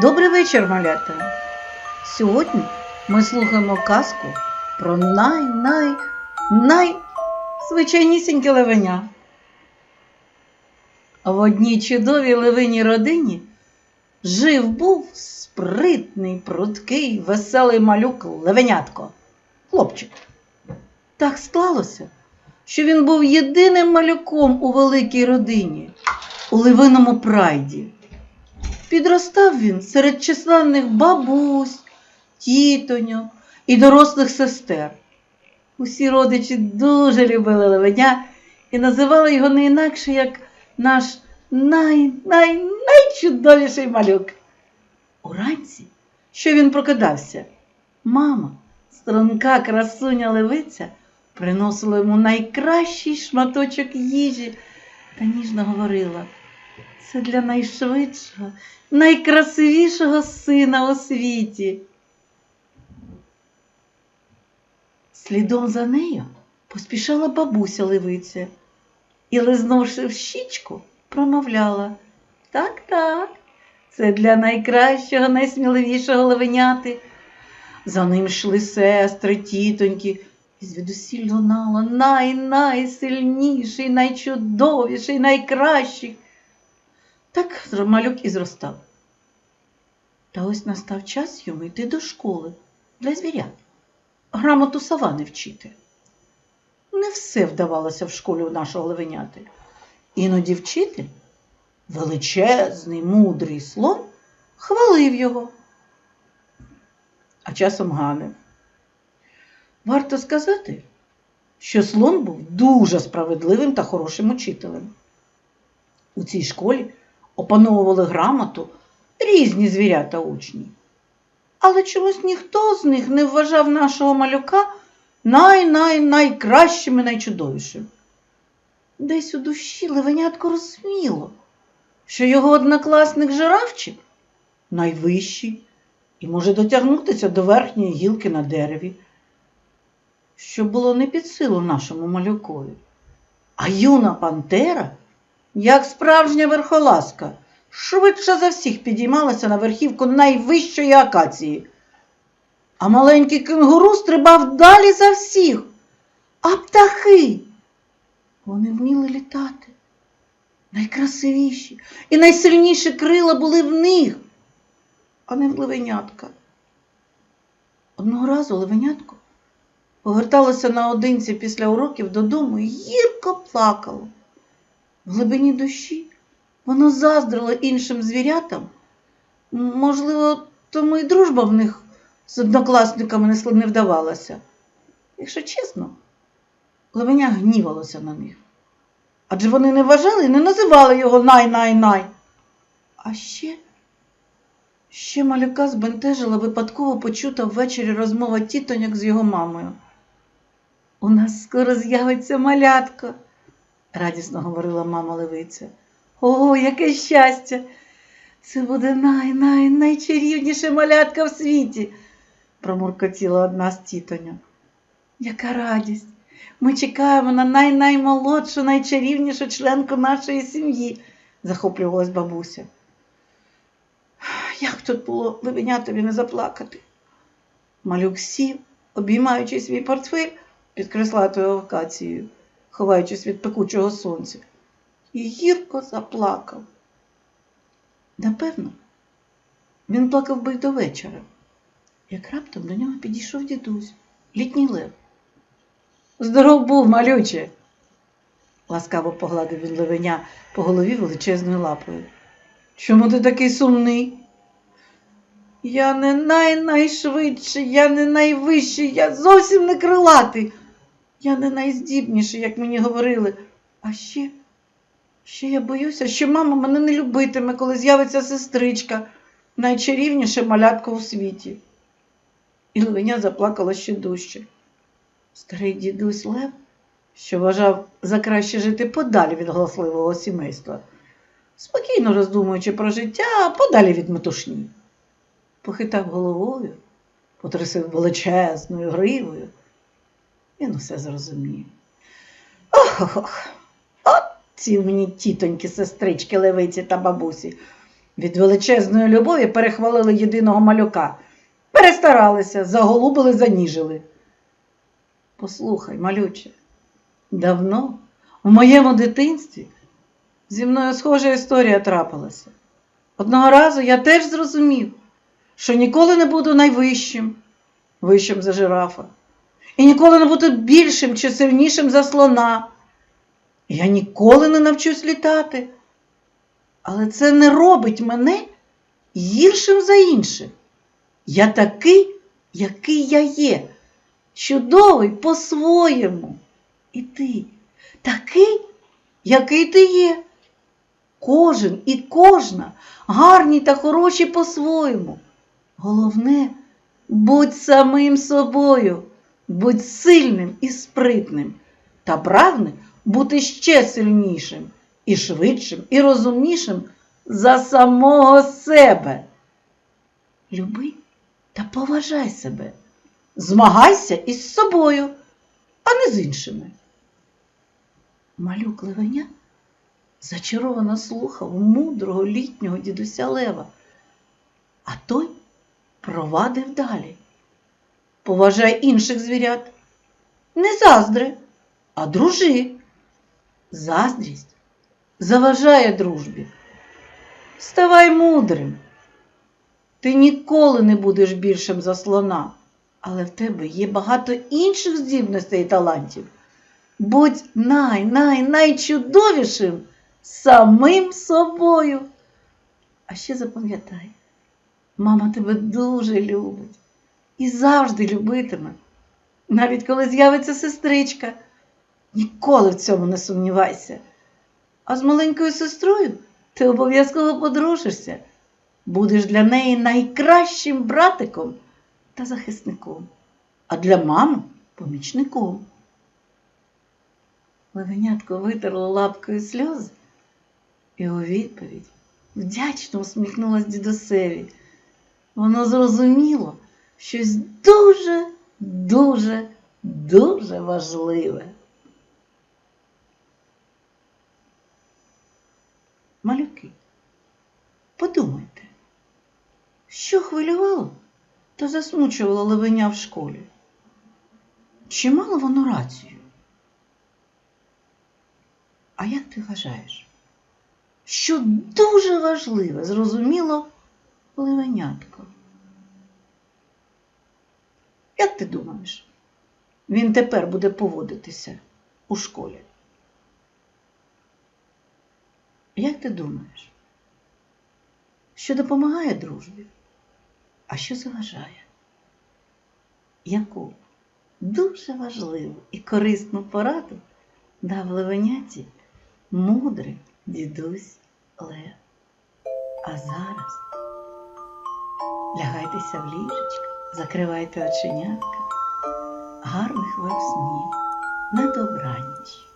Добрий вечір, малята! Сьогодні ми слухаємо казку про най-най най звичайнісіньке левеня. В одній чудовій левиній родині жив був спритний, пруткий, веселий малюк левенятко, хлопчик. Так склалося, що він був єдиним малюком у великій родині, у левиному прайді. Підростав він серед численних бабусь, тітоньок і дорослих сестер. Усі родичі дуже любили левеня і називали його не інакше, як наш най-най-найчудовіший малюк. Уранці, що він прокидався, мама, струнка красуня левиця, приносила йому найкращий шматочок їжі та ніжно говорила. Це для найшвидшого, найкрасивішого сина у світі. Слідом за нею поспішала бабуся левиця і, лизнувши в щічку, промовляла Так, так, це для найкращого, найсміливішого левеняти. За ним йшли сестри, тітоньки, і звідусіль лунало най-найсильніший, найчудовіший, найкращий. Так малюк і зростав. Та ось настав час йому йти до школи для звірят, грамоту савани вчити. Не все вдавалося в школі у нашого левеняти. Іноді вчитель, величезний, мудрий слон, хвалив його, а часом ганив. Варто сказати, що слон був дуже справедливим та хорошим учителем. У цій школі опановували грамоту різні звірята учні. Але чомусь ніхто з них не вважав нашого малюка най-най-найкращим і найчудовішим. Десь у душі левенятко розуміло, що його однокласник жирафчик найвищий і може дотягнутися до верхньої гілки на дереві, що було не під силу нашому малюкові. А юна пантера як справжня верхолазка, швидше за всіх підіймалася на верхівку найвищої акації. А маленький кенгуру стрибав далі за всіх. А птахи вони вміли літати. Найкрасивіші і найсильніші крила були в них, а не в левенятка. Одного разу левенятко поверталося наодинці після уроків додому і гірко плакало. В глибині душі воно заздрило іншим звірятам. Можливо, тому і дружба в них з однокласниками не вдавалася. Якщо чесно, Левеня гнівалося на них. Адже вони не вважали і не називали його най-най-най. А ще, ще малюка збентежила випадково почута ввечері розмова тітоньок з його мамою. У нас скоро з'явиться малятко радісно говорила мама левиця. О, яке щастя! Це буде най-най-найчарівніше малятка в світі, промуркотіла одна з тітоньок. Яка радість! Ми чекаємо на най-наймолодшу, найчарівнішу членку нашої сім'ї, захоплювалась бабуся. Як тут було левенятові не заплакати? Малюк сів, обіймаючи свій портфель під креслатою акацією ховаючись від пекучого сонця, і гірко заплакав. Напевно, він плакав би й до вечора, як раптом до нього підійшов дідусь, літній лев. Здоров був, малюче, ласкаво погладив він левеня по голові величезною лапою. Чому ти такий сумний? Я не най-найшвидший, я не найвищий, я зовсім не крилатий. Я не найздібніший, як мені говорили. А ще, ще я боюся, що мама мене не любитиме, коли з'явиться сестричка, найчарівніша малятка у світі. І Левеня заплакала ще дужче. Старий дідусь Лев, що вважав за краще жити подалі від галасливого сімейства, спокійно роздумуючи про життя, подалі від метушні. Похитав головою, потрясив величезною гривою. Він усе зрозумів. Ох, ох, ох. От ці мені тітоньки, сестрички, левиці та бабусі. Від величезної любові перехвалили єдиного малюка. Перестаралися, заголубили, заніжили. Послухай, малюче, давно в моєму дитинстві зі мною схожа історія трапилася. Одного разу я теж зрозумів, що ніколи не буду найвищим, вищим за жирафа, і ніколи не буду більшим чи сильнішим за слона. Я ніколи не навчусь літати. Але це не робить мене гіршим за інших. Я такий, який я є, чудовий по-своєму. І ти такий, який ти є. Кожен і кожна гарні та хороші по-своєму. Головне, будь самим собою, будь сильним і спритним та прагни бути ще сильнішим, і швидшим, і розумнішим за самого себе. Люби та поважай себе, змагайся із собою, а не з іншими. Малюк Левеня зачаровано слухав мудрого літнього дідуся Лева, а той провадив далі. Поважай інших звірят, не заздри, а дружи. Заздрість заважає дружбі. Ставай мудрим. Ти ніколи не будеш більшим за слона, але в тебе є багато інших здібностей і талантів. Будь най, най, найчудовішим самим собою. А ще запам'ятай, мама тебе дуже любить і завжди любитиме. Навіть коли з'явиться сестричка, ніколи в цьому не сумнівайся. А з маленькою сестрою ти обов'язково подружишся, будеш для неї найкращим братиком та захисником, а для мами помічником. Левенятко витерло лапкою сльози і у відповідь вдячно усміхнулась дідусеві. Воно зрозуміло щось дуже, дуже, дуже важливе. Малюки, подумайте, що хвилювало та засмучувало левеня в школі? Чи мало воно рацію? А як ти вважаєш? Що дуже важливе, зрозуміло, ливенятко? Як ти думаєш, він тепер буде поводитися у школі? Як ти думаєш, що допомагає дружбі, а що заважає? Яку дуже важливу і корисну пораду дав левеняті мудрий дідусь Лев. А зараз лягайтеся в ліжечко, закривайте оченятка, гарних вам снів на добраніч.